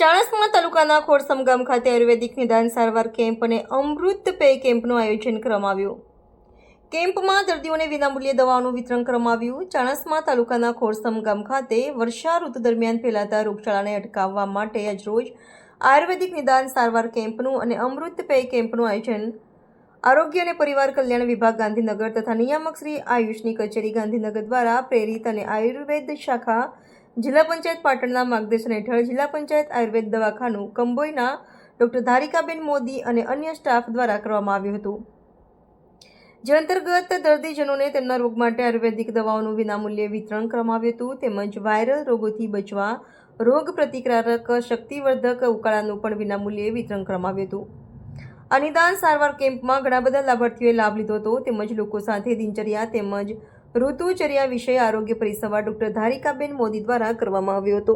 ચાણસ્મા તાલુકાના ખોરસમ ગામ ખાતે આયુર્વેદિક નિદાન સારવાર કેમ્પ અને અમૃત પેય કેમ્પનું આયોજન કરવામાં આવ્યું. કેમ્પમાં દર્દીઓને વિનામૂલ્યે દવાઓનું વિતરણ કરવામાં આવ્યું. ચાણસ્મા તાલુકાના ખોરસમ ગામ ખાતે વર્ષા ઋતુ દરમિયાન ફેલાતા રોગચાળાને અટકાવવા માટે આજરોજ આયુર્વેદિક નિદાન સારવાર કેમ્પનું અને અમૃત પેય કેમ્પનું આયોજન આરોગ્ય અને પરિવાર કલ્યાણ વિભાગ ગાંધીનગર તથા નિયામક શ્રી આયુષની કચેરી ગાંધીનગર દ્વારા પ્રેરિત અને આયુર્વેદ શાખા જિલ્લા પંચાયત પાટણના માર્ગદર્શન હેઠળ જિલ્લા પંચાયત આયુર્વેદ દવાખાનું કંબોઈના ડોક્ટર ધારિકાબેન મોદી અને અન્ય સ્ટાફ દ્વારા કરવામાં આવ્યું હતું. જે અંતર્ગત દર્દીજનોને તેમના રોગ માટે આયુર્વેદિક દવાઓનું વિનામૂલ્યે વિતરણ કરવામાં આવ્યું હતું, તેમજ વાયરલ રોગોથી બચવા, રોગ પ્રતિકારક શક્તિવર્ધક ઉકાળાનું પણ વિનામૂલ્યે વિતરણ કરવામાં આવ્યું હતું. આ નિદાન સારવાર કેમ્પમાં ઘણા બધા લાભાર્થીઓએ લાભ લીધો હતો, તેમજ લોકો સાથે દિનચર્યા તેમજ ઋતુચર્યા વિષય આરોગ્ય પરિસંવાદ ડોક્ટર ધારિકાબેન મોદી દ્વારા કરવામાં આવ્યો હતો.